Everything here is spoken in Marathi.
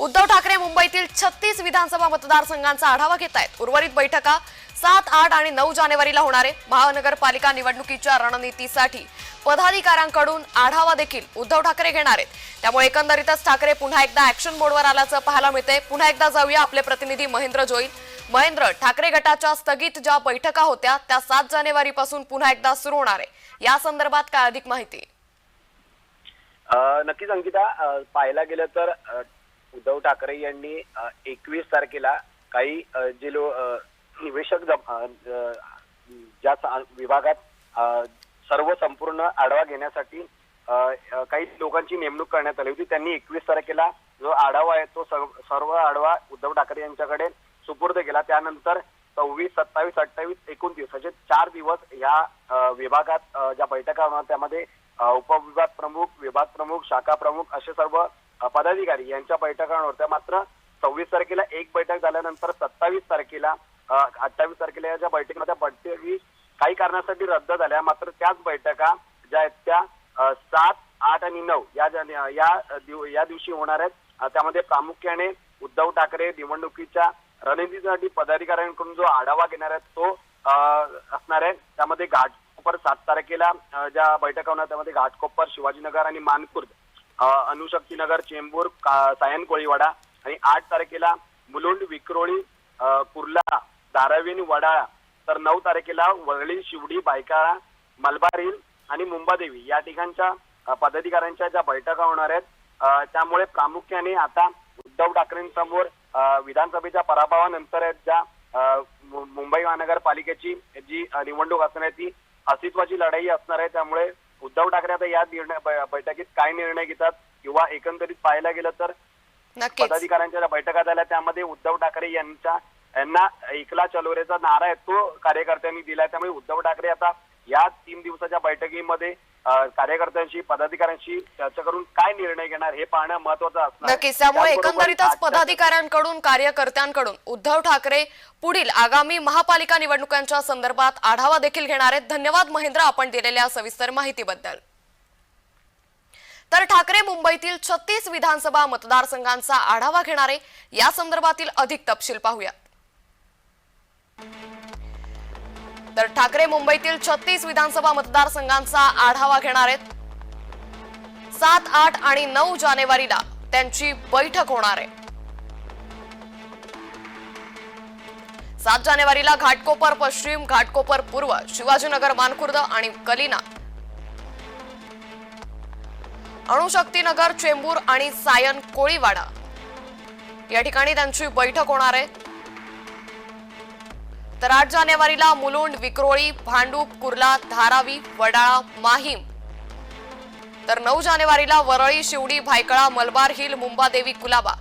उद्धव ठाकरे मुंबईतील छत्तीस विधानसभा मतदारसंघांचा आढावा घेत आहेत. उर्वरित बैठका सात आठ आणि नऊ जानेवारीला होणार आहे महानगरपालिका निवडणुकीच्या रणनीतीसाठी पदाधिकाऱ्यांकडून आढावा देखील उद्धव ठाकरे घेणार आहेत. त्यामुळे एकंदरीतच ठाकरे पुन्हा एकदा ऍक्शन बोर्डवर आल्याचं पाहायला मिळते पुन्हा एकदा जाऊया आपले प्रतिनिधी महेंद्र जोईल. महेंद्र ठाकरे गटाच्या स्थगित ज्या बैठका होत्या त्या सात जानेवारी पासून पुन्हा एकदा सुरू होणार आहे. या संदर्भात काय अधिक माहिती? नक्कीच अंकिता. पाहायला गेलं तर उद्धव ठाकरे यांनी एकवीस तारखेला काही जे लो निवेशक जम- ज्या विभागात सर्व संपूर्ण आढावा घेण्यासाठी काही लोकांची नेमणूक करण्यात आली होती. त्यांनी एकवीस तारखेला जो आढावा आहे तो सर्व सर्व आढावा उद्धव ठाकरे यांच्याकडे सुपूर्द केला. त्यानंतर सव्वीस सत्तावीस अठ्ठावीस एकोणतीस असे चार दिवस या विभागात ज्या बैठका होणार त्यामध्ये उपविभाग प्रमुख विभाग प्रमुख शाखा प्रमुख असे सर्व पदाधिकारी यांच्या बैठका होत्या मात्र सव्वीस तारखेला एक बैठक झाल्यानंतर सत्तावीस तारखेला अठ्ठावीस तारखेला या ज्या बैठकीमध्ये बैठकी काही कारणासाठी रद्द झाल्या. मात्र त्याच बैठका ज्या आहेत त्या सात आठ आणि नऊ या ज्या- या दिव- या दिवशी होणार आहेत. त्यामध्ये प्रामुख्याने उद्धव ठाकरे निवडणुकीच्या रणनीतीसाठी पदाधिकाऱ्यांकडून जो आढावा घेणार आहे तो असणार आहे. त्यामध्ये घाटकोपर सात तारखेला ज्या बैठका होणार त्यामध्ये घाटकोपर शिवाजीनगर आणि मानकुर्द अनुशक्तीनगर अणुशक्तीनगर चेंबूर का- सायन कोळीवाडा आणि आठ तारखेला मुलुंड विक्रोळी कुर्ला दारावीन वडाळा तर नऊ तारखेला वरळी शिवडी बायकाळा मलबार हिल आणि मुंबादेवी या ठिकाणच्या पदाधिकाऱ्यांच्या ज्या बैठका होणार आहेत त्यामुळे प्रामुख्याने आता उद्धव ठाकरेंसमोर विधानसभेच्या पराभवानंतर आहेत ज्या मुंबई महानगरपालिकेची जी निवडणूक असणार आहे ती अस्तित्वाची लढाई असणार आहे त्यामुळे उद्धव ठाकरे आता या निर्णय बैठकीत काय निर्णय घेतात किंवा एकंदरीत पाहायला गेलं तर पदाधिकाऱ्यांच्या ज्या बैठका झाल्या त्यामध्ये उद्धव ठाकरे यांच्या यांना एकला चलोरेचा नारा आहे तो कार्यकर्त्यांनी दिलाय. त्यामुळे उद्धव ठाकरे आता या तीन दिवसाच्या बैठकीमध्ये कार्यकर्त्यांशी पदाधिकाऱ्यांशी चर्चा करून काय निर्णय घेणार हे पाहणं महत्वाचं असणार. नक्कीच. त्यामुळे एकंदरीतच पदाधिकाऱ्यांकडून कार्यकर्त्यांकडून उद्धव ठाकरे पुढील आगामी महापालिका निवडणुकांच्या संदर्भात आढावा देखील घेणार आहेत. धन्यवाद महेंद्र आपण दिलेल्या सविस्तर माहितीबद्दल. तर ठाकरे मुंबईतील छत्तीस विधानसभा मतदारसंघांचा आढावा घेणारे या संदर्भातील अधिक तपशील पाहूया तर ठाकरे मुंबईतील छत्तीस विधानसभा मतदारसंघांचा आढावा घेणार आहेत. सात आठ आणि नऊ जानेवारीला त्यांची बैठक होणार आहे. सात जानेवारीला घाटकोपर पश्चिम घाटकोपर पूर्व शिवाजीनगर मानखुर्द आणि कलिना. अणुशक्तीनगर चेंबूर आणि सायन कोळीवाडा. या ठिकाणी त्यांची बैठक होणार आहे. तर आठ जानेवारीला मुलुंड विक्रोळी भांडूप कुर्ला धारावी वडाळा माहीम. तर नऊ जानेवारीला वरळी शिवडी भायकळा मलबार हिल मुंबादेवी कुलाबा.